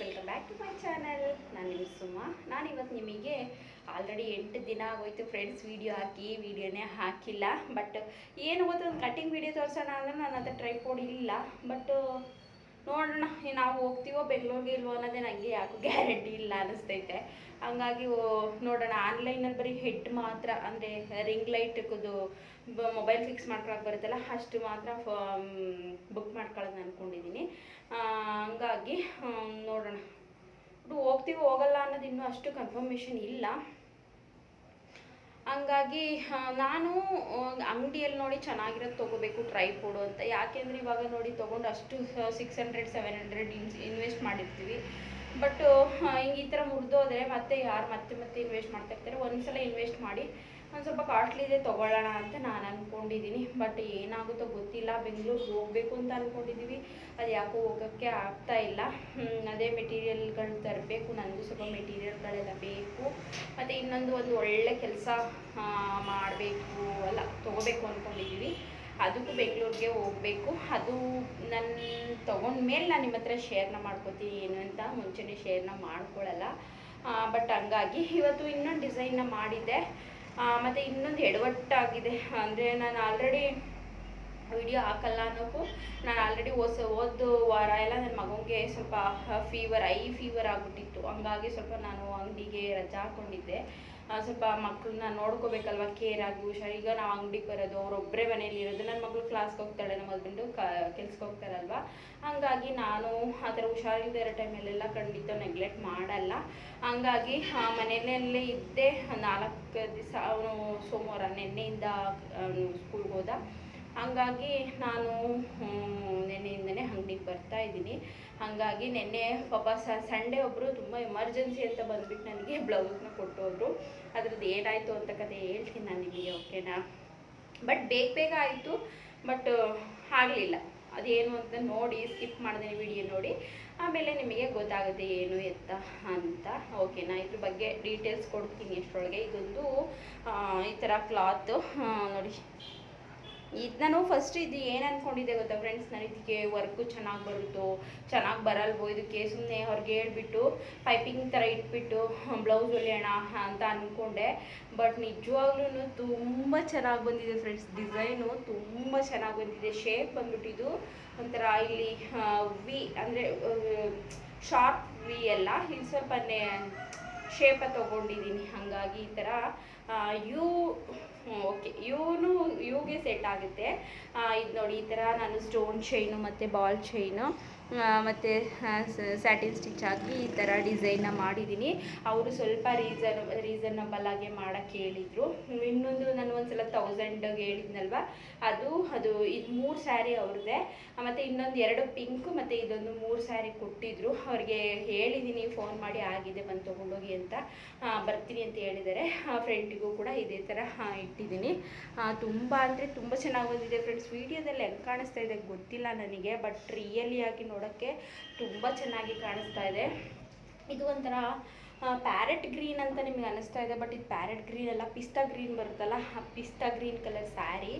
Welcome back to my channel ನಾನು ನಿಮ್ಮ ಸುಮ. ನಾನು ಇವತ್ತು ನಿಮಗೆ ಆಲ್ರೆಡಿ ಎಂಟು ದಿನ ಆಗೋಯ್ತು ಫ್ರೆಂಡ್ಸ್ ವೀಡಿಯೋ ಹಾಕಿ ವೀಡಿಯೋನೇ ಹಾಕಿಲ್ಲ. ಬಟ್ ಏನು ಗೊತ್ತು, ಒಂದು ಕಟಿಂಗ್ ವೀಡಿಯೋ ತೋರಿಸೋಣ ಅಂದರೆ ನನ್ನ ಹತ್ರ ಟ್ರೈಪೋಡ್ ಇಲ್ಲ. ಬಟ್ ನೋಡೋಣ ನಾವು ಹೋಗ್ತೀವೋ ಬೆಂಗಳೂರಿಗೆ ಇಲ್ವೋ ಅನ್ನೋದೇ ನನಗೆ ಯಾಕೋ ಗ್ಯಾರಂಟಿ ಇಲ್ಲ ಅನ್ನಿಸ್ತೈತೆ ಹಂಗಾಗಿ ನೋಡೋಣ, ಆನ್ಲೈನಲ್ಲಿ ಬರೀ ಹೆಡ್ ಮಾತ್ರ, ಅಂದರೆ ರಿಂಗ್ ಲೈಟ್ದು ಮೊಬೈಲ್ ಫಿಕ್ಸ್ ಮಾಡ್ಕೊಳಕ್ಕೆ ಬರುತ್ತಲ್ಲ, ಅಷ್ಟು ಮಾತ್ರ ಬುಕ್ ಮಾಡ್ಕೊಳ್ಳೋದು ಅಂದ್ಕೊಂಡಿದ್ದೀನಿ ಹಂಗಾಗಿ ನೋಡೋಣ. ಹೋಗ್ತೀವಿ ಹೋಗಲ್ಲ ಅನ್ನೋದು ಇನ್ನೂ ಅಷ್ಟು ಕನ್ಫರ್ಮೇಷನ್ ಇಲ್ಲ. ಹಂಗಾಗಿ ನಾನು ಅಂಗಡಿಯಲ್ಲಿ ನೋಡಿ ಚೆನ್ನಾಗಿರೋದು ತೊಗೋಬೇಕು ಟ್ರೈಪೋಡು ಅಂತ. ಯಾಕೆಂದರೆ ಇವಾಗ ನೋಡಿ ತೊಗೊಂಡು ಅಷ್ಟು six hundred seven hundred invest ಮಾಡಿರ್ತೀವಿ. ಬಟ್ ಹಿಂಗೆ ಈ ಥರ ಮುರಿದೋದ್ರೆ ಮತ್ತೆ ಯಾರು ಮತ್ತೆ ಮತ್ತೆ ಇನ್ವೆಸ್ಟ್ ಮಾಡ್ತಾ ಇರ್ತಾರೆ. ಒಂದ್ಸಲ ಇನ್ವೆಸ್ಟ್ ಮಾಡಿ ಒಂದು ಸ್ವಲ್ಪ ಕಾಸ್ಟ್ಲಿದೆ ತೊಗೊಳ್ಳೋಣ ಅಂತ ನಾನು ಅಂದ್ಕೊಂಡಿದ್ದೀನಿ ಬಟ್ ಏನಾಗುತ್ತೋ ಗೊತ್ತಿಲ್ಲ. ಬೆಂಗಳೂರಿಗೆ ಹೋಗಬೇಕು ಅಂತ ಅಂದ್ಕೊಂಡಿದ್ದೀವಿ ಅದು ಯಾಕೋ ಹೋಗೋಕ್ಕೆ ಆಗ್ತಾ ಇಲ್ಲ. ಅದೇ ಮೆಟೀರಿಯಲ್ಗಳು ತರಬೇಕು. ನನಗೂ ಸ್ವಲ್ಪ ಮೆಟೀರಿಯಲ್ಗಳೆಲ್ಲ ಬೇಕು. ಮತ್ತು ಇನ್ನೊಂದು ಒಂದು ಒಳ್ಳೆ ಕೆಲಸ ಮಾಡಬೇಕು ಅಲ್ಲ, ತೊಗೋಬೇಕು ಅಂದ್ಕೊಂಡಿದ್ದೀವಿ ಅದಕ್ಕೂ ಬೆಂಗಳೂರಿಗೆ ಹೋಗಬೇಕು. ಅದು ನನ್ನ ತೊಗೊಂಡ್ಮೇಲೆ ನಾನು ನಿಮ್ಮ ಹತ್ರ ಶೇರ್ನ ಮಾಡ್ಕೋತೀನಿ. ಏನು ಅಂತ ಮುಂಚೆನೇ ಶೇರ್ನ ಮಾಡ್ಕೊಳ್ಳಲ್ಲ ಬಟ್ ಹಂಗಾಗಿ ಇವತ್ತು ಇನ್ನೊಂದು ಡಿಸೈನ್ನ ಮಾಡಿದ್ದೆ. ಮತ್ತು ಇನ್ನೊಂದು ಎಡವಟ್ಟಾಗಿದೆ. ಅಂದರೆ ನಾನು ಆಲ್ರೆಡಿ ವಿಡಿಯೋ ಹಾಕಲ್ಲ ಅನ್ನೋಕ್ಕೂ ನಾನು ಆಲ್ರೆಡಿ ಓಸ ಓದು ವಾರ ಎಲ್ಲ ನನ್ನ ಮಗನಿಗೆ ಸ್ವಲ್ಪ ಫೀವರ್ ಐ ಫೀವರ್ ಆಗಿಬಿಟ್ಟಿತ್ತು. ಹಂಗಾಗಿ ಸ್ವಲ್ಪ ನಾನು ಅಂಗಡಿಗೆ ರಜಾ ಹಾಕ್ಕೊಂಡಿದ್ದೆ ಸ್ವಲ್ಪ ಮಕ್ಕಳನ್ನ ನೋಡ್ಕೋಬೇಕಲ್ವ? ಕೇರ್ ಆಗಿ ಹುಷಾರು ಈಗ ನಾವು ಅಂಗಡಿಗೆ ಬರೋದು ಅವರೊಬ್ಬರೇ ಮನೇಲಿ ಇರೋದು. ನನ್ನ ಮಗಳು ಕ್ಲಾಸ್ಗೆ ಹೋಗ್ತಾಳೆ, ನಮ್ಮ ಹಸ್ಬೆಂಡು ಕ ಕೆಲ್ಸಕ್ಕೆ ಹೋಗ್ತಾರಲ್ವ? ಹಂಗಾಗಿ ನಾನು ಆ ಥರ ಹುಷಾರಿಲ್ಲದೆ ಇರೋ ಟೈಮಲ್ಲೆಲ್ಲ ಖಂಡಿತ ನೆಗ್ಲೆಕ್ಟ್ ಮಾಡಲ್ಲ. ಹಂಗಾಗಿ ಮನೆಯಲ್ಲೇ ಇದ್ದೆ ನಾಲ್ಕು ದಿವಸ ಅವನು ಸೋಮವಾರ ನಿನ್ನೆಯಿಂದ, ಅವನು ಸ್ಕೂಲ್ಗೆ ಹೋದ. ಹಾಗಾಗಿ ನಾನು ನಿನ್ನೆಯಿಂದನೇ ಅಂಗಡಿಗೆ ಬರ್ತಾ ಇದ್ದೀನಿ. ಹಾಗಾಗಿ ನಿನ್ನೆ ಪಾಪ ಸಂಡೇ ಒಬ್ಬರು ತುಂಬ ಎಮರ್ಜೆನ್ಸಿ ಅಂತ ಬಂದುಬಿಟ್ಟು ನನಗೆ ಬ್ಲೌಸ್ನ ಕೊಟ್ಟೋದ್ರು. ಅದ್ರದ್ದು ಏನಾಯಿತು ಅಂತ ಕತೆ ಹೇಳ್ತೀನಿ ನಾನು ನಿಮಗೆ ಓಕೆನಾ ಬಟ್ ಬೇಗ ಬೇಗ ಆಯಿತು ಬಟ್ ಆಗಲಿಲ್ಲ ಅದೇನು ಅಂತ ನೋಡಿ ಸ್ಕಿಪ್ ಮಾಡಿದೆ ವಿಡಿಯೋ ನೋಡಿ. ಆಮೇಲೆ ನಿಮಗೆ ಗೊತ್ತಾಗುತ್ತೆ ಏನು ಎತ್ತ ಅಂತ. ಓಕೆನಾ ಇದ್ರ ಬಗ್ಗೆ ಡೀಟೇಲ್ಸ್ ಕೊಡ್ತೀನಿ ಅಷ್ಟರೊಳಗೆ. ಇದೊಂದು ಈ ಥರ ಕ್ಲಾತು ನೋಡಿ. ಇದು ನಾನು ಫಸ್ಟ್ ಇದು ಏನು ಅಂದ್ಕೊಂಡಿದ್ದೆ ಗೊತ್ತಾ ಫ್ರೆಂಡ್ಸ್ ನಾನು ಇದಕ್ಕೆ ವರ್ಕು ಚೆನ್ನಾಗಿ ಬರುತ್ತೋ? ಚೆನ್ನಾಗಿ ಬರಲ್ವೋ? ಇದಕ್ಕೆ ಸುಮ್ಮನೆ ಅವ್ರಿಗೆ ಹೇಳ್ಬಿಟ್ಟು ಪೈಪಿಂಗ್ ಥರ ಇಟ್ಬಿಟ್ಟು ಬ್ಲೌಸ್ ಹೊಲಿಯೋಣ ಅಂತ ಅಂದ್ಕೊಂಡೆ ಬಟ್ ನಿಜವಾಗ್ಲೂ ತುಂಬ ಚೆನ್ನಾಗಿ ಬಂದಿದೆ ಫ್ರೆಂಡ್ಸ್ ಡಿಸೈನು ತುಂಬ ಚೆನ್ನಾಗಿ ಬಂದಿದೆ. ಶೇಪ್ ಬಂದ್ಬಿಟ್ಟಿದ್ದು ಒಂಥರ ಇಲ್ಲಿ ವಿ ಅಂದರೆ ಶಾರ್ಪ್ ವಿ ಅಲ್ಲ ಇಲ್ಲಿ ಸ್ವಲ್ಪ ಶೇಪ ತೊಗೊಂಡಿದ್ದೀನಿ. ಹಾಗಾಗಿ ಈ ಥರ ಯು, ಓಕೆ, ಯೂನು, ಯೂಗೆ ಸೆಟ್ ಆಗುತ್ತೆ. ಇದು ನೋಡಿ, ಈ ಥರ ನಾನು ಸ್ಟೋನ್ ಚೈನು ಮತ್ತು ಬಾಲ್ ಚೈನು ಮತ್ತು ಸ್ಯಾಟಿನ್ ಸ್ಟಿಚ್ ಹಾಕಿ ಈ ಥರ ಡಿಸೈನ್ನ ಮಾಡಿದ್ದೀನಿ. ಅವರು ಸ್ವಲ್ಪ ರೀಸನ್ ರೀಸನಬಲ್ ಆಗಿ ಮಾಡೋಕ್ಕೆ ಹೇಳಿದರು. ಇನ್ನೊಂದು ನಾನು ಒಂದ್ಸಲ ತೌಸಂಡ್ಗೆ ಹೇಳಿದ್ನಲ್ವ? ಅದು ಅದು ಇದು ಮೂರು ಸ್ಯಾರಿ ಅವ್ರದ್ದೇ ಮತ್ತು ಇನ್ನೊಂದು ಎರಡು ಪಿಂಕು ಮತ್ತು ಇದೊಂದು ಮೂರು ಸ್ಯಾರಿ ಕೊಟ್ಟಿದ್ರು. ಅವ್ರಿಗೆ ಹೇಳಿದ್ದೀನಿ ಫೋನ್ ಮಾಡಿ ಆಗಿದೆ, ಬಂದು ತೊಗೊಂಡೋಗಿ ಅಂತ. ಬರ್ತೀನಿ ಅಂತ ಹೇಳಿದ್ದಾರೆ ಆ ಫ್ರೆಂಡಿಗೂ ಕೂಡ ಇದೇ ಥರ ಇಟ್ಟಿದ್ದೀನಿ ತುಂಬ ಅಂದರೆ ತುಂಬ ಚೆನ್ನಾಗಿ ಬಂದಿದೆ ಫ್ರೆಂಡ್ಸ್ ವೀಡಿಯೋದಲ್ಲಿ ಹೆಂಗೆ ಕಾಣಿಸ್ತಾ ಇದೆ ಗೊತ್ತಿಲ್ಲ ನನಗೆ ಬಟ್ ರಿಯಲಿ ಆಗಿ ನೋಡೋಕ್ಕೆ ತುಂಬ ಚೆನ್ನಾಗಿ ಕಾಣಿಸ್ತಾ ಇದೆ. ಇದು ಒಂಥರ ಪ್ಯಾರೆಟ್ ಗ್ರೀನ್ ಅಂತ ನಿಮ್ಗೆ ಅನಿಸ್ತಾ ಇದೆ ಬಟ್ ಇದು ಪ್ಯಾರೆಟ್ ಗ್ರೀನ್ ಅಲ್ಲ, ಪಿಸ್ತಾ ಗ್ರೀನ್ ಬರುತ್ತಲ್ಲ ಆ ಪಿಸ್ತಾ ಗ್ರೀನ್ ಕಲರ್ ಸ್ಯಾರಿ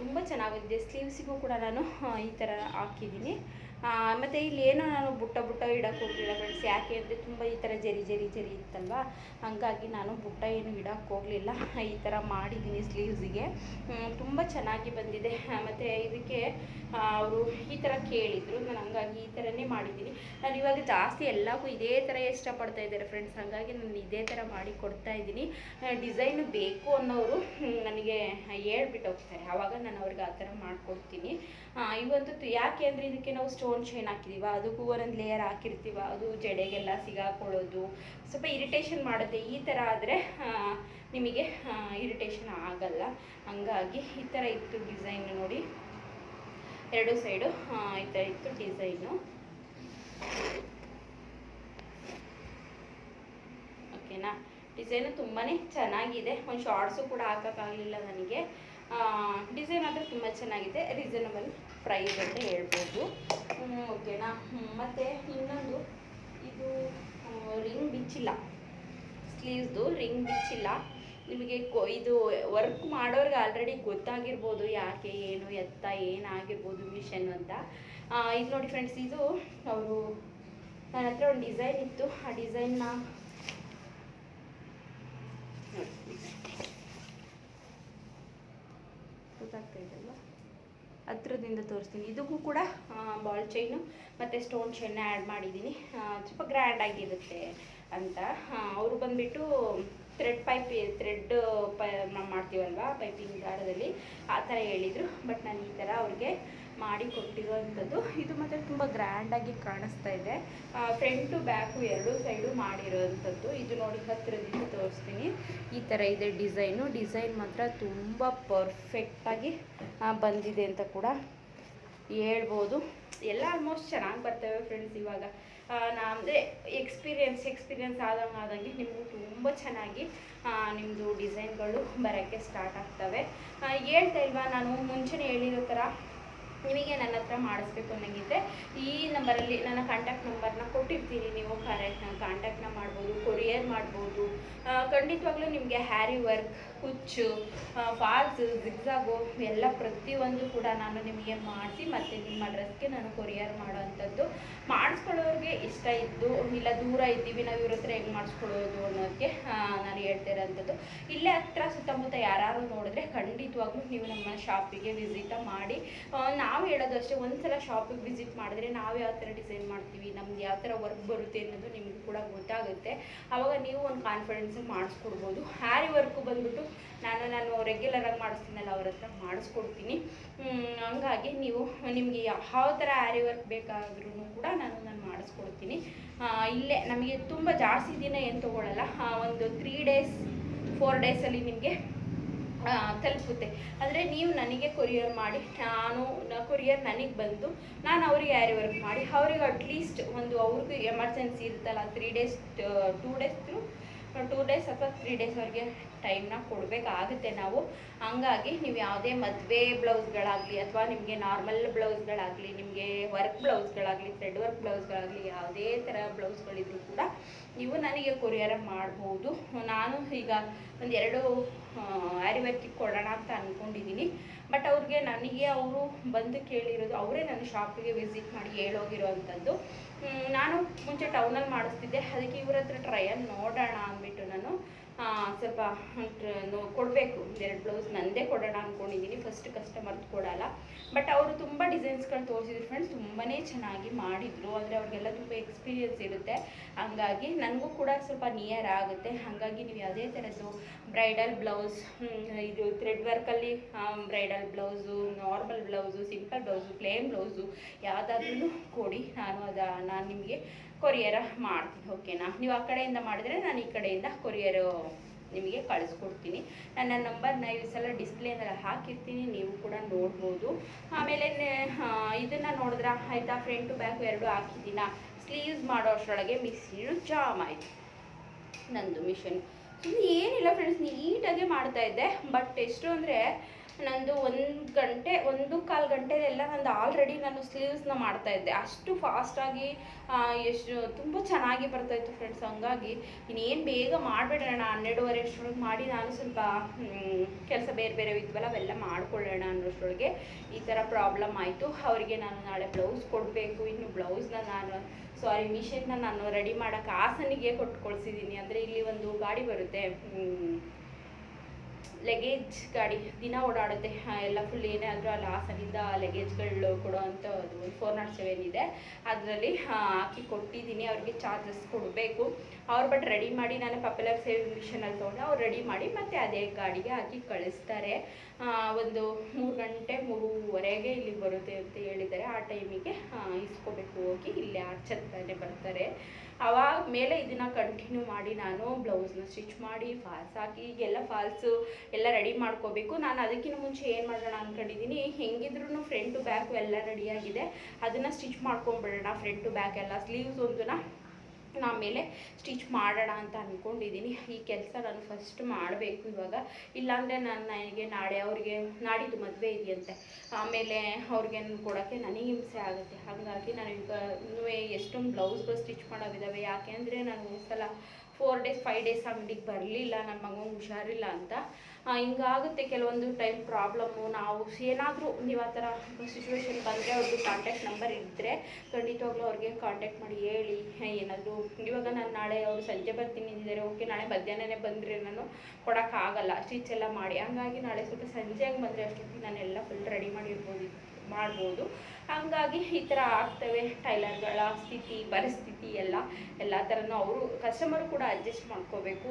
ತುಂಬ ಚೆನ್ನಾಗಿದೆ. ಸ್ಲೀವ್ಸಿಗೂ ಕೂಡ ನಾನು ಈ ಥರ ಹಾಕಿದ್ದೀನಿ. ಮತ್ತು ಇಲ್ಲಿ ಏನೋ ನಾನು ಬುಟ್ಟ ಬುಟ್ಟ ಇಡಕ್ಕೆ ಹೋಗಲಿಲ್ಲ ಫ್ರೆಂಡ್ಸ್ ಯಾಕೆ ಅಂದರೆ ತುಂಬ ಈ ಥರ ಜರಿ ಜರಿ ಜರಿ ಇತ್ತಲ್ವಾ? ಹಾಗಾಗಿ ನಾನು ಬುಟ್ಟ ಏನು ಇಡಕ್ಕೆ ಹೋಗಲಿಲ್ಲ. ಈ ಥರ ಮಾಡಿದ್ದೀನಿ ಸ್ಲೀವ್ಸಿಗೆ ತುಂಬ ಚೆನ್ನಾಗಿ ಬಂದಿದೆ. ಮತ್ತು ಇದಕ್ಕೆ ಅವರು ಈ ಥರ ಕೇಳಿದರು. ನಾನು ಹಂಗಾಗಿ ಈ ಥರನೇ ಮಾಡಿದ್ದೀನಿ. ನಾನು ಇವಾಗ ಜಾಸ್ತಿ ಎಲ್ಲಕ್ಕೂ ಇದೇ ಥರ ಇಷ್ಟಪಡ್ತಾ ಇದ್ದಾರೆ ಫ್ರೆಂಡ್ಸ್ ಹಾಗಾಗಿ ನಾನು ಇದೇ ಥರ ಮಾಡಿ ಕೊಡ್ತಾ ಇದ್ದೀನಿ. ಡಿಸೈನು ಬೇಕು ಅನ್ನೋರು ನನಗೆ ಹೇಳ್ಬಿಟ್ಟು ಹೋಗ್ತಾರೆ. ಆವಾಗ ನಾನು ಅವ್ರಿಗೆ ಆ ಥರ ಮಾಡಿಕೊಡ್ತೀನಿ. ಇವಂತೂ ಯಾಕೆ ಅಂದರೆ ಇದಕ್ಕೆ ನಾವು ಸ್ಟೋನ್ ಚೈನ್ ಹಾಕಿದೀವ, ಅದಕ್ಕೂ ಒಂದೊಂದು ಲೇಯರ್ ಹಾಕಿರ್ತೀವ, ಅದು ಜಡೆಗೆಲ್ಲ ಸಿಗಾಕೊಳ್ಳೋದು. ಸ್ವಲ್ಪ ಇರಿಟೇಷನ್ ಮಾಡುತ್ತೆ, ಈ ಥರ ಆದರೆ ನಿಮಗೆ ಇರಿಟೇಷನ್ ಆಗಲ್ಲ. ಹಂಗಾಗಿ ಈ ಥರ ಇತ್ತು ಡಿಸೈನ್ ನೋಡಿ. ಎರಡು ಸೈಡು ಈ ಥರ ಇತ್ತು ಡಿಸೈನು ಓಕೆನಾ ಡಿಸೈನು ತುಂಬಾ ಚೆನ್ನಾಗಿದೆ. ಒಂದು ಶಾರ್ಟ್ಸು ಕೂಡ ಹಾಕೋಕ್ಕಾಗಲಿಲ್ಲ ನನಗೆ. ಡಿಸೈನ್ ಆದರೆ ತುಂಬ ಚೆನ್ನಾಗಿದೆ. ರೀಸನಬಲ್ ಪ್ರೈಸ್ ಅಂತ ಹೇಳ್ಬೋದು. ಓಕೆನಾ ಮತ್ತು ಇನ್ನೊಂದು. ಇದು ರಿಂಗ್ ಬಿಚ್ಚಿಲ್ಲ. ಸ್ಲೀವ್ಸ್ದು ರಿಂಗ್ ಬಿಚ್ಚಿಲ್ಲ. ನಿಮಗೆ ಇದು ವರ್ಕ್ ಮಾಡೋರಿಗೆ ಆಲ್ರೆಡಿ ಗೊತ್ತಾಗಿರ್ಬೋದು ಯಾಕೆ, ಏನು, ಎತ್ತ, ಏನಾಗಿರ್ಬೋದು ಮಿಷನ್ ಅಂತ. ಇದು ನೋಡಿ ಫ್ರೆಂಡ್ಸ್ ಇದು ಅವರು, ನನ್ನ ಹತ್ರ ಒಂದು ಡಿಸೈನ್ ಇತ್ತು. ಆ ಡಿಸೈನ್ನ ಗೊತ್ತಾಗ್ತಾ ಇದೆಯಲ್ವಾ? ಹತ್ರದಿಂದ ತೋರಿಸ್ತೀನಿ. ಇದಕ್ಕೂ ಕೂಡ ಬಾಲ್ ಚೈನು ಮತ್ತು ಸ್ಟೋನ್ ಚೈನ್ ಆ್ಯಡ್ ಮಾಡಿದ್ದೀನಿ. ಸ್ವಲ್ಪ ಗ್ರ್ಯಾಂಡ್ ಆಗಿರುತ್ತೆ ಅಂತ. ಅವರು ಬಂದುಬಿಟ್ಟು ಥ್ರೆಡ್ ಪೈಪ್ ಥ್ರೆಡ್ ಪೈ ನಾವು ಮಾಡ್ತೀವಲ್ವಾ? ಪೈಪಿಂಗ್ ದಾರದಲ್ಲಿ ಆ ಥರ ಹೇಳಿದರು. ಬಟ್ ನಾನು ಈ ಥರ ಅವ್ರಿಗೆ ಮಾಡಿ ಕೊಟ್ಟಿರೋವಂಥದ್ದು. ಇದು ಮಾತ್ರ ತುಂಬ ಗ್ರ್ಯಾಂಡಾಗಿ ಕಾಣಿಸ್ತಾ ಇದೆ. ಫ್ರಂಟು ಬ್ಯಾಕು ಎರಡು ಸೈಡು ಮಾಡಿರೋವಂಥದ್ದು. ಇದು ನೋಡಿ ಹತ್ತಿರದಿಂದ ತೋರಿಸ್ತೀನಿ. ಈ ಥರ ಇದೆ ಡಿಸೈನು. ಡಿಸೈನ್ ಮಾತ್ರ ತುಂಬ ಪರ್ಫೆಕ್ಟಾಗಿ ಬಂದಿದೆ ಅಂತ ಕೂಡ ಹೇಳ್ಬೋದು. ಎಲ್ಲ ಆಲ್ಮೋಸ್ಟ್ ಚೆನ್ನಾಗಿ ಬರ್ತವೆ ಫ್ರೆಂಡ್ಸ್ ಇವಾಗ. ಅಂದರೆ ಎಕ್ಸ್ಪೀರಿಯನ್ಸ್ ಎಕ್ಸ್ಪೀರಿಯನ್ಸ್ ಆದಂಗೆ ಆದಂಗೆ ನಿಮಗೂ ತುಂಬ ಚೆನ್ನಾಗಿ ನಿಮ್ಮದು ಡಿಸೈನ್ಗಳು ಬರೋಕ್ಕೆ ಸ್ಟಾರ್ಟ್ ಆಗ್ತವೆ. ಹೇಳ್ತಾ ಇಲ್ವಾ ನಾನು ಮುಂಚೆನೇ ಹೇಳಿರೋ ಥರ? ನಿಮಗೆ ನನ್ನ ಹತ್ರ ಮಾಡಿಸ್ಬೇಕು ಅನ್ನಂಗಿದ್ರೆ ಈ ನಂಬರಲ್ಲಿ ನನ್ನ ಕಾಂಟ್ಯಾಕ್ಟ್ ನಂಬರ್ನ ಕೊಟ್ಟಿರ್ತೀನಿ. ನೀವು ಕಾಂಟ್ಯಾಕ್ಟ್ನ ಮಾಡ್ಬೋದು ಕೊರಿಯರ್ ಮಾಡ್ಬೋದು. ಖಂಡಿತವಾಗ್ಲೂ ನಿಮಗೆ ಹ್ಯಾರಿ ವರ್ಕ್ ಕುಚ್ಚು ಫಾಲ್ಸ್ ಜಿಗ್ಸಾಗು ಎಲ್ಲ ಪ್ರತಿಯೊಂದು ಕೂಡ ನಾನು ನಿಮಗೆ ಮಾಡಿಸಿ ಮತ್ತು ನಿಮ್ಮ ಅಡ್ರೆಸ್ಗೆ ನಾನು ಕೊರಿಯರ್ ಮಾಡೋವಂಥದ್ದು ಮಾಡಿಸ್ಕೊಳ್ಳೋರಿಗೆ ಇಷ್ಟ ಇದ್ದು ಇಲ್ಲ ದೂರ ಇದ್ದೀವಿ, ನಾವು ಇವ್ರ ಹತ್ರ ಹೆಂಗೆ ಮಾಡಿಸ್ಕೊಳ್ಳೋದು ಅನ್ನೋದಕ್ಕೆ ನಾನು ಹೇಳ್ತಾ ಇರೋಂಥದ್ದು. ಇಲ್ಲೇ ಹತ್ರ ಸುತ್ತಮುತ್ತ ಯಾರು ನೋಡಿದ್ರೆ ಖಂಡಿತವಾಗ್ಲೂ ನೀವು ನಮ್ಮ ಶಾಪಿಗೆ ವಿಸಿಟ ಮಾಡಿ. ನಾವು ಹೇಳೋದು ಅಷ್ಟೇ, ಒಂದ್ಸಲ ಶಾಪಿಗೆ ವಿಸಿಟ್ ಮಾಡಿದ್ರೆ ನಾವು ಯಾವ ಥರ ಡಿಸೈನ್ ಮಾಡ್ತೀವಿ ನಮ್ಗೆ ಯಾವ ಥರ ವರ್ಕ್ ಬರುತ್ತೆ ಅನ್ನೋದು ನಿಮಗೂ ಕೂಡ ಗೊತ್ತಾಗುತ್ತೆ. ಆವಾಗ ನೀವು ಒಂದು ಕಾನ್ಫಿಡೆನ್ಸ್ ಮಾಡಿಸ್ಕೊಡ್ಬೋದು. ಹ್ಯಾರಿ ವರ್ಕು ಬಂದ್ಬಿಟ್ಟು ನಾನು ನಾನು ರೆಗ್ಯುಲರಾಗಿ ಮಾಡಿಸ್ತೀನಲ್ಲ, ಅವ್ರ ಹತ್ರ ಮಾಡಿಸ್ಕೊಡ್ತೀನಿ. ಹಂಗಾಗಿ ನೀವು ನಿಮಗೆ ಯಾವ ಥರ ಹ್ಯಾರಿ ವರ್ಕ್ ಬೇಕಾದ್ರೂ ಕೂಡ ನಾನು ನಾನು ಮಾಡಿಸ್ಕೊಡ್ತೀನಿ ಆ, ಇಲ್ಲೇ ನಮಗೆ ತುಂಬ ಜಾಸ್ತಿ ದಿನ ಏನು ತೊಗೊಳಲ್ಲ. ಆ, ಒಂದು ತ್ರೀ ಡೇಸ್ ಫೋರ್ ಡೇಸಲ್ಲಿ ನಿಮಗೆ ತಲುಪುತ್ತೆ. ಆದರೆ ನೀವು ನನಗೆ ಕೊರಿಯರ್ ಮಾಡಿ ನಾನು ಕೊರಿಯರ್ ನನಗೆ ಬಂದು ನಾನು ಅವರಿಗೆ ಯಾರಿ ವರ್ಕ್ ಮಾಡಿ ಅವ್ರಿಗೆ ಅಟ್ಲೀಸ್ಟ್ ಒಂದು ಅವ್ರಿಗೂ ಎಮರ್ಜೆನ್ಸಿ ಇರುತ್ತಲ್ಲ three days two days two days ಅಥವಾ ತ್ರೀ ಡೇಸ್ವರೆಗೆ ಟೈಮ್ನ ಕೊಡಬೇಕಾಗುತ್ತೆ ನಾವು. ಹಂಗಾಗಿ ನೀವು ಯಾವುದೇ ಮದುವೆ ಬ್ಲೌಸ್ಗಳಾಗಲಿ ಅಥವಾ ನಿಮಗೆ ನಾರ್ಮಲ್ ಬ್ಲೌಸ್ಗಳಾಗಲಿ ನಿಮಗೆ ವರ್ಕ್ ಬ್ಲೌಸ್ಗಳಾಗಲಿ ಥ್ರೆಡ್ ವರ್ಕ್ ಬ್ಲೌಸ್ಗಳಾಗಲಿ ಯಾವುದೇ ಥರ ಬ್ಲೌಸ್ಗಳಿದ್ರು ಕೂಡ ನೀವು ನನಗೆ ಕೊರಿಯರ್ ಮಾಡ್ಬೋದು. ನಾನು ಈಗ ಒಂದೆರಡು ಆರಿ ವರ್ಕಿಗೆ ಕೊಡೋಣ ಅಂತ ಅಂದ್ಕೊಂಡಿದ್ದೀನಿ ಬಟ್ ಅವ್ರಿಗೆ ನನಗೆ ಅವರು ಬಂದು ಕೇಳಿರೋದು, ಅವರೇ ನನ್ನ ಶಾಪಿಗೆ ವಿಸಿಟ್ ಮಾಡಿ ಹೇಳೋಗಿರೋ ಅಂಥದ್ದು. ನಾನು ಮುಂಚೆ ಟೌನಲ್ಲಿ ಮಾಡಿಸ್ತಿದ್ದೆ. ಅದಕ್ಕೆ ಇವ್ರ ಹತ್ರ ಟ್ರಯಲ್ ನೋಡೋಣ ಅಂದ್ಬಿಟ್ಟು ನಾನು. ಸ್ವಲ್ಪ ಕೊಡಬೇಕು. ಎರಡು ಬ್ಲೌಸ್ ನನ್ನದೇ ಕೊಡೋಣ ಅಂದ್ಕೊಂಡಿದ್ದೀನಿ ಫಸ್ಟ್ ಕಸ್ಟಮರ್ದು ಕೊಡಲ್ಲ. ಬಟ್ ಅವರು ತುಂಬ ಡಿಸೈನ್ಸ್ಗಳು ತೋರಿಸಿದ್ರು ಫ್ರೆಂಡ್ಸ್ ತುಂಬಾ ಚೆನ್ನಾಗಿ ಮಾಡಿದರು. ಅಂದರೆ ಅವ್ರಿಗೆಲ್ಲ ತುಂಬ ಎಕ್ಸ್ಪೀರಿಯನ್ಸ್ ಇರುತ್ತೆ. ಹಂಗಾಗಿ ನನಗೂ ಕೂಡ ಸ್ವಲ್ಪ ನಿಯರ್ ಆಗುತ್ತೆ. ಹಾಗಾಗಿ ನೀವು ಯಾವುದೇ ಥರದ್ದು ಬ್ರೈಡಲ್ ಬ್ಲೌಸ್ ಇದು thread ವರ್ಕಲ್ಲಿ bridal blouse normal blouse simple blouse plain blouse ಯಾವುದಾದ್ರೂ ಕೊಡಿ. ನಾನು ಅದ, ನಾನು ನಿಮಗೆ ಕೊರಿಯರ ಮಾಡ್ತೀನಿ ಓಕೆನಾ ನೀವು ಆ ಕಡೆಯಿಂದ ಮಾಡಿದರೆ ನಾನು ಈ ಕಡೆಯಿಂದ ಕೊರಿಯರು ನಿಮಗೆ ಕಳಿಸ್ಕೊಡ್ತೀನಿ. ನನ್ನ ನಂಬರ್ನ ಈ ಸಲ ಡಿಸ್ಪ್ಲೇನಲ್ಲಿ ಹಾಕಿರ್ತೀನಿ, ನೀವು ಕೂಡ ನೋಡ್ಬೋದು. ಆಮೇಲೆ ಇದನ್ನು ನೋಡಿದ್ರ? ಆಯಿತಾ ಫ್ರಂಟು ಬ್ಯಾಕು ಎರಡು ಹಾಕಿದ್ದೀನ? ಸ್ಲೀವ್ಸ್ ಮಾಡೋ ಅಷ್ಟರೊಳಗೆ ಮಿಕ್ಸಿನು ಜಾಮ್ ಆಯಿತು. ನಂದು ಮಿಷನ್ ಸುಮ್ಮನೆ ಏನಿಲ್ಲ ಫ್ರೆಂಡ್ಸ್ ನೀಟಾಗೆ ಮಾಡ್ತಾ ಇದ್ದೆ. ಬಟ್ ಎಷ್ಟು ಅಂದರೆ ನಂದು ಒಂದು ಗಂಟೆ, ಒಂದು ಕಾಲು ಗಂಟೆಯೆಲ್ಲ ನಂದು ಆಲ್ರೆಡಿ ನಾನು ಸ್ಲೀವ್ಸ್ನ ಮಾಡ್ತಾ ಇದ್ದೆ. ಅಷ್ಟು ಫಾಸ್ಟಾಗಿ ಎಷ್ಟು, ತುಂಬ ಚೆನ್ನಾಗಿ ಬರ್ತಾಯಿತ್ತು ಫ್ರೆಂಡ್ಸ್ ಹಂಗಾಗಿ ಇನ್ನೇನು ಬೇಗ ಮಾಡಿಬಿಡೋಣ ಹನ್ನೆರಡುವರೆ ಅಷ್ಟರೊಳಗೆ ಮಾಡಿ ನಾನು ಸ್ವಲ್ಪ ಕೆಲಸ ಬೇರೆ ಬೇರೆ ಇದ್ವಲ್ಲ, ಅವೆಲ್ಲ ಮಾಡ್ಕೊಳ್ಳೋಣ ಅನ್ನೋಷ್ಟರೊಳಗೆ ಈ ಥರ ಪ್ರಾಬ್ಲಮ್ ಆಯಿತು. ಅವರಿಗೆ ನಾನು ನಾಳೆ ಬ್ಲೌಸ್ ಕೊಡಬೇಕು. ಇನ್ನು ಬ್ಲೌಸ್ನ ನಾನು ಸಾರಿ ಮಿಷನ್ನ ನಾನು ರೆಡಿ ಮಾಡೋಕ್ಕೆ ಹಾಸನಿಗೆ ಕೊಟ್ಟು ಕಳ್ಸಿದ್ದೀನಿ ಅಂದರೆ ಇಲ್ಲಿ ಒಂದು ಗಾಡಿ ಬರುತ್ತೆ ಲಗೇಜ್ ಗಾಡಿ ದಿನ ಓಡಾಡುತ್ತೆ. ಎಲ್ಲ ಫುಲ್ ಏನೇ ಆದರೂ ಅಲ್ಲಿ ಹಾಸನಿಂದ ಲಗೇಜ್ಗಳು ಕೊಡೋ ಅಂಥ ಒಂದು ಫೋರ್ ನಾಟ್ ಸೆವೆನ್ ಇದೆ. ಅದರಲ್ಲಿ ಹಾಕಿ ಕೊಟ್ಟಿದ್ದೀನಿ. ಅವ್ರಿಗೆ ಚಾರ್ಜಸ್ ಕೊಡಬೇಕು. ಅವ್ರು ಬಟ್ ರೆಡಿ ಮಾಡಿ ನಾನು ಪಾಪ್ಯುಲರ್ ಸೇವಿಂಗ್ ಮಿಷನಲ್ಲಿ ತೊಗೊಂಡು ಅವ್ರು ರೆಡಿ ಮಾಡಿ ಮತ್ತೆ ಅದೇ ಗಾಡಿಗೆ ಹಾಕಿ ಕಳಿಸ್ತಾರೆ. ಒಂದು ಮೂರು ಗಂಟೆ ಮೂರುವರೆಗೆ ಇಲ್ಲಿ ಬರುತ್ತೆ ಅಂತ ಹೇಳಿದ್ದಾರೆ. ಆ ಟೈಮಿಗೆ ಇಸ್ಕೋಬೇಕು ಹೋಗಿ. ಇಲ್ಲೇ ಆಚೆ ಬರ್ತಾರೆ. ಅವಾಗ ಮೇಲೆ ಇದನ್ನು ಕಂಟಿನ್ಯೂ ಮಾಡಿ ನಾನು ಬ್ಲೌಸ್ನ ಸ್ಟಿಚ್ ಮಾಡಿ ಫಾಲ್ಸ್ ಹಾಕಿ, ಈಗೆಲ್ಲ ಫಾಲ್ಸು ಎಲ್ಲ ರೆಡಿ ಮಾಡ್ಕೋಬೇಕು. ನಾನು ಅದಕ್ಕಿಂತ ಮುಂಚೆ ಏನು ಮಾಡೋಣ ಅಂದ್ಕೊಂಡಿದ್ದೀನಿ ಹೆಂಗಿದ್ರು ಫ್ರಂಟು ಬ್ಯಾಕು ಎಲ್ಲ ರೆಡಿಯಾಗಿದೆ ಅದನ್ನು ಸ್ಟಿಚ್ ಮಾಡ್ಕೊಂಬಿಡೋಣ ಫ್ರಂಟು ಬ್ಯಾಕ್ ಎಲ್ಲ ಸ್ಲೀವ್ಸ್ ಒಂದನ್ನ ಆಮೇಲೆ ಸ್ಟಿಚ್ ಮಾಡೋಣ ಅಂತ ಅಂದ್ಕೊಂಡಿದ್ದೀನಿ ಈ ಕೆಲಸ ನಾನು ಫಸ್ಟ್ ಮಾಡಬೇಕು ಇವಾಗ. ಇಲ್ಲಾಂದರೆ ನಾನು ನನಗೆ ನಾಳೆ ಅವ್ರಿಗೆ, ನಾಡಿದ್ದು ಮದುವೆ ಇದೆಯಂತೆ. ಆಮೇಲೆ ಅವ್ರಿಗೆ ಕೊಡೋಕ್ಕೆ ನನಗೆ ಹಿಂಸೆ ಆಗುತ್ತೆ. ಹಾಗಾಗಿ ನಾನು ಈಗ, ಇನ್ನೂ ಎಷ್ಟೊಂದು ಬ್ಲೌಸ್ಗಳು ಸ್ಟಿಚ್ ಮಾಡೋವಿದ್ದಾವೆ ಯಾಕೆ ಅಂದರೆ ನಾನು ಒಂದು ಸಲ ಫೋರ್ ಡೇಸ್ ಫೈವ್ ಡೇಸ್ ಅಂಗಡಿಗೆ ಬರಲಿಲ್ಲ ನನ್ನ ಮಗನಿಗೆ ಹುಷಾರಿಲ್ಲ ಅಂತ. ಹಿಂಗಾಗುತ್ತೆ ಕೆಲವೊಂದು ಟೈಮ್ ಪ್ರಾಬ್ಲಮ್ಮು ನಾವು ಏನಾದರೂ ನೀವು ಆ ಥರ ಸಿಚುವೇಶನ್ ಬಂದರೆ ಅವ್ರದ್ದು ಕಾಂಟ್ಯಾಕ್ಟ್ ನಂಬರ್ ಇದ್ದರೆ ಖಂಡಿತವಾಗ್ಲೂ ಅವ್ರಿಗೆ ಕಾಂಟ್ಯಾಕ್ಟ್ ಮಾಡಿ ಹೇಳಿ. ಏನಾದರೂ ಇವಾಗ ನಾನು ನಾಳೆ ಅವರು ಸಂಜೆ ಬರ್ತೀನಿ ಅಂದಿದ್ದಾರೆ, ಓಕೆ, ನಾಳೆ ಮಧ್ಯಾಹ್ನನೇ ಬಂದರೆ ನಾನು ಕೊಡೋಕ್ಕಾಗಲ್ಲ ಸ್ಟಿಚ್ ಎಲ್ಲ ಮಾಡಿ. ಹಂಗಾಗಿ ನಾಳೆ ಸ್ವಲ್ಪ ಸಂಜೆ ಹಂಗೆ ಬಂದರೆ ಅಷ್ಟೊತ್ತಿಗೆ ನಾನೆಲ್ಲ ಫುಲ್ ರೆಡಿ ಮಾಡಿರ್ಬೋದು. ಮಾಡ್ಬೋದು. ಹಂಗಾಗಿ ಈ ಥರ ಆಗ್ತವೆ ಟೈಲರ್ಗಳ ಸ್ಥಿತಿ, ಪರಿಸ್ಥಿತಿ ಎಲ್ಲ. ಎಲ್ಲ ಥರನೂ ಅವರು ಕಸ್ಟಮರ್ ಕೂಡ ಅಡ್ಜಸ್ಟ್ ಮಾಡ್ಕೋಬೇಕು.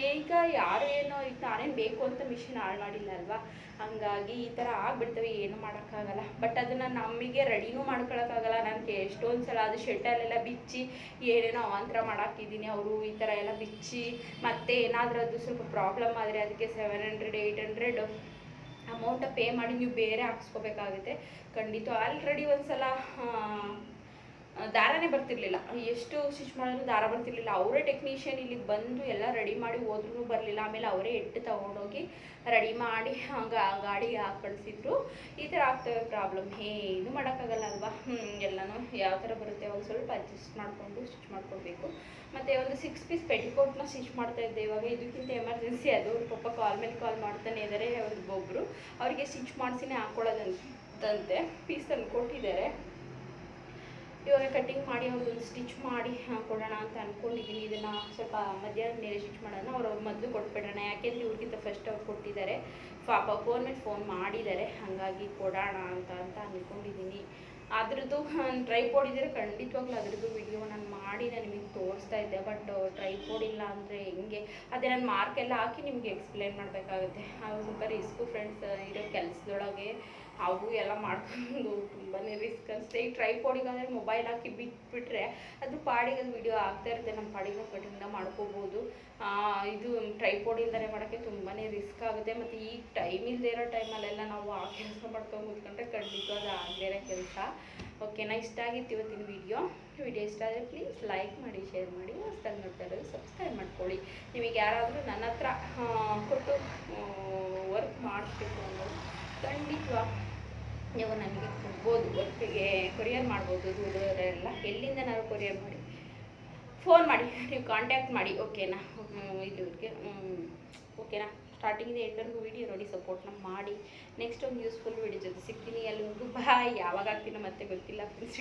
ಈಗ ಯಾರು ಏನೋ, ಈಗ ನಾನೇನು ಬೇಕು ಅಂತ ಮಿಷಿನ್ ಹಾಳು ಮಾಡಿಲ್ಲ ಅಲ್ವಾ ಹಂಗಾಗಿ ಈ ಥರ ಆಗ್ಬಿಡ್ತವೆ, ಏನು ಮಾಡೋಕ್ಕಾಗಲ್ಲ. ಬಟ್ ಅದನ್ನು ನಮಗೆ ರೆಡಿನೂ ಮಾಡ್ಕೊಳಕ್ಕಾಗಲ್ಲ. ನನಗೆ ಎಷ್ಟೊಂದು ಸಲ ಅದು ಶೆಡ್ಡಲ್ಲೆಲ್ಲ ಬಿಚ್ಚಿ ಏನೇನೋ ಅವಾಂತರ ಮಾಡಾಕಿದ್ದೀನಿ, ಅವರು ಈ ಥರ ಎಲ್ಲ ಬಿಚ್ಚಿ ಮತ್ತೆ ಏನಾದರೂ ಅದು ಸ್ವಲ್ಪ ಪ್ರಾಬ್ಲಮ್ ಆದರೆ ಅದಕ್ಕೆ seven hundred eight hundred amount pay ಮಾಡಿ ನೀವು ಬೇರೆ ಹಾಕ್ಸ್ಕೋಬೇಕಾಗುತ್ತೆ. ಖಂಡಿತ ಆಲ್ರೆಡಿ ಒಂದು ಸಲ ದಾರನೇ ಬರ್ತಿರ್ಲಿಲ್ಲ. ಎಷ್ಟು ಸ್ಟಿಚ್ ಮಾಡಿದ್ರು ದಾರ ಬರ್ತಿರ್ಲಿಲ್ಲ. ಅವರೇ ಟೆಕ್ನಿಷಿಯನ್ ಇಲ್ಲಿಗೆ ಬಂದು ಎಲ್ಲ ರೆಡಿ ಮಾಡಿ ಹೋದ್ರೂ ಬರಲಿಲ್ಲ. ಆಮೇಲೆ ಅವರೇ ಎಟ್ಟು ತಗೊಂಡೋಗಿ ರೆಡಿ ಮಾಡಿ ಹಂಗೆ ಗಾಡಿಗೆ ಹಾಕಿ ಈ ಥರ ಆಗ್ತವೆ ಪ್ರಾಬ್ಲಮ್ ಏನು ಮಾಡೋಕ್ಕಾಗಲ್ಲ ಅಲ್ವಾ? ಎಲ್ಲಾನು ಯಾವ ಥರ ಬರುತ್ತೆ? ಒಂದು ಸ್ವಲ್ಪ ಅಡ್ಜಸ್ಟ್ ಮಾಡಿಕೊಂಡು ಸ್ಟಿಚ್ ಮಾಡ್ಕೊಳ್ಬೇಕು ಮತ್ತು ಒಂದು ಸಿಕ್ಸ್ ಪೀಸ್ ಪೆಟಿಕೋಟ್ನ ಸ್ಟಿಚ್ ಮಾಡ್ತಾ ಇದ್ದೆ. ಇವಾಗ ಇದಕ್ಕಿಂತ ಎಮರ್ಜೆನ್ಸಿ ಅದು. ಪಾಪ ಕಾಲ್ ಮೇಲೆ ಕಾಲ್ ಮಾಡ್ತಾನೆ ಇದ್ದಾರೆ ಅವ್ರಿಗೆ ಒಬ್ಬರು ಅವರಿಗೆ ಸ್ಟಿಚ್ ಮಾಡಿಸಿನೇ ಹಾಕ್ಕೊಳ್ಳೋದಂತಂತೆ ಪೀಸ್ ತಂದು ಕೊಟ್ಟಿದ್ದಾರೆ. ಇವಾಗ ಕಟ್ಟಿಂಗ್ ಮಾಡಿ ಅವ್ರದ್ದು ಸ್ಟಿಚ್ ಮಾಡಿ ಕೊಡೋಣ ಅಂತ ಅಂದ್ಕೊಂಡಿದ್ದೀನಿ ಇದನ್ನು ಸ್ವಲ್ಪ ಮಧ್ಯಾಹ್ನದ ಮೇಲೆ ಸ್ಟಿಚ್ ಮಾಡೋಣ. ಅವ್ರು ಅವ್ರು ಮೊದಲು ಕೊಟ್ಬಿಡೋಣ. ಯಾಕೆಂದರೆ ಇವ್ರಿಗಿಂತ ಫಸ್ಟ್ ಅವ್ರು ಕೊಟ್ಟಿದ್ದಾರೆ. ಪಾಪ ಮೇಲೆ ಫೋನ್ ಮಾಡಿದ್ದಾರೆ. ಹಾಗಾಗಿ ಕೊಡೋಣ ಅಂತ ಅಂತ ಅಂದ್ಕೊಂಡಿದ್ದೀನಿ ಅದ್ರದ್ದು ಟ್ರೈಪೋಡ್ ಇದ್ದರೆ ಖಂಡಿತವಾಗ್ಲೂ ಅದ್ರದ್ದು ವಿಡಿಯೋ ನಾನು ಮಾಡಿ ನಾನು ನಿಮಗೆ ತೋರಿಸ್ತಾ ಇದ್ದೆ. ಬಟ್ ಟ್ರೈಪೋಡ್ ಇಲ್ಲ ಅಂದರೆ ಹೆಂಗೆ? ಅದೇ ನಾನು ಮಾರ್ಕೆಲ್ಲ ಹಾಕಿ ನಿಮಗೆ ಎಕ್ಸ್ಪ್ಲೇನ್ ಮಾಡಬೇಕಾಗುತ್ತೆ. ಅದು ಸ್ವಲ್ಪ ರಿಸ್ಕು ಫ್ರೆಂಡ್ಸ್ ಇರೋ ಕೆಲಸದೊಳಗೆ. ಅವು ಎಲ್ಲ ಮಾಡ್ಕೊಂಡು ತುಂಬಾ ರಿಸ್ಕ್ ಅನಿಸುತ್ತೆ. ಈ ಅಂದ್ರೆ ಮೊಬೈಲ್ ಹಾಕಿ ಬಿಟ್ಬಿಟ್ರೆ ಅದು ಪಾಡಿಗೆ ಅದು ವಿಡಿಯೋ ಆಗ್ತಾ ಇರುತ್ತೆ. ನಮ್ಮ ಪಾಡಿಗೆ ನಾವು ಕಟಿಂಗ್ನ ಮಾಡ್ಕೋಬೋದು ಇದು ಟ್ರೈಪಾಡ್ ಇಲ್ದೇ ಮಾಡೋಕ್ಕೆ ತುಂಬಾ ರಿಸ್ಕ್ ಆಗುತ್ತೆ. ಮತ್ತು ಈ ಟೈಮ್ ಇಲ್ಲದೆ ಇರೋ ಟೈಮಲ್ಲೆಲ್ಲ ನಾವು ಆ ಕೆಲಸ ಮಾಡ್ಕೊಂಡು ಕೂತ್ಕೊಂಡ್ರೆ ಖಂಡಿತ ಅದು ಇರೋ ಕೆಲಸ. ಓಕೆನಾ ಇಷ್ಟ ಆಗಿತ್ತು ಇವತ್ತಿನ ವಿಡಿಯೋ ವಿಡಿಯೋ ಇಷ್ಟ ಆದರೆ ಪ್ಲೀಸ್ ಲೈಕ್ ಮಾಡಿ ಶೇರ್ ಮಾಡಿ, ಹೊಸ್ದಾಗಿ ನೋಡ್ತಾ ಇರೋದು ಸಬ್ಸ್ಕ್ರೈಬ್ ಮಾಡ್ಕೊಳ್ಳಿ. ನಿಮಗೆ ಯಾರಾದರೂ ನನ್ನ ಹತ್ರ ಕೊಟ್ಟು ವರ್ಕ್ ಮಾಡಿಸ್ಬೇಕು ಅನ್ನೋದು ಖಂಡಿತ ನೀವು ನನಗೆ ಕೊಡ್ಬೋದು, ಒಟ್ಟಿಗೆ ಕೊರಿಯರ್ ಮಾಡ್ಬೋದು, ದೂರದವರೆಲ್ಲ, ಎಲ್ಲಿಂದ ನಾವು ಕೊರಿಯರ್ ಮಾಡಿ? ಫೋನ್ ಮಾಡಿ, ನೀವು ಕಾಂಟ್ಯಾಕ್ಟ್ ಮಾಡಿ ಓಕೆನಾ ಇಲ್ಲಿವ್ರಿಗೆ ಓಕೆನಾ ಸ್ಟಾರ್ಟಿಂಗಿಂದ ಎಂಟರ್ಗೂ ವೀಡಿಯೋ ನೋಡಿ ಸಪೋರ್ಟ್ನ ಮಾಡಿ ನೆಕ್ಸ್ಟ್ ಒಂದು ಯೂಸ್ಫುಲ್ ವೀಡಿಯೋ ಜೊತೆ ಸಿಗ್ತೀನಿ ಎಲ್ಲರಿಗೂ ಬಾಯ್ ಯಾವಾಗ ಆಗ್ತೀನೋ ಮತ್ತೆ ಗೊತ್ತಿಲ್ಲ ಫ್ರೆಂಡ್ಸ್